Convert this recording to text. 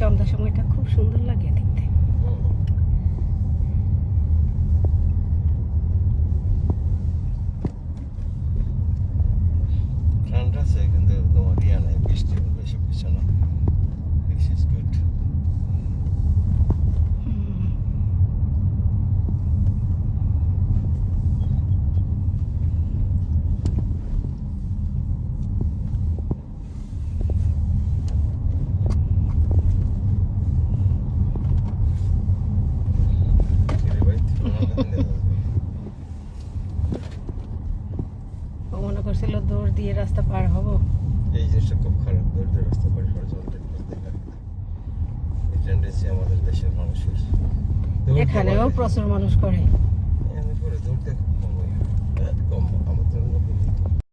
সন্ধ্যার সময়টা খুব সুন্দর লাগে। ও মনে করছিল দৌড় দিয়ে রাস্তা পার হব। এই জিনিসটা খুব খারাপ দৌড় দৌড় রাস্তা পার হওয়ার জন্য এই টেন্ডেন্সি আমাদের দেশের মানুষের। এখানেও প্রচুর মানুষ করে।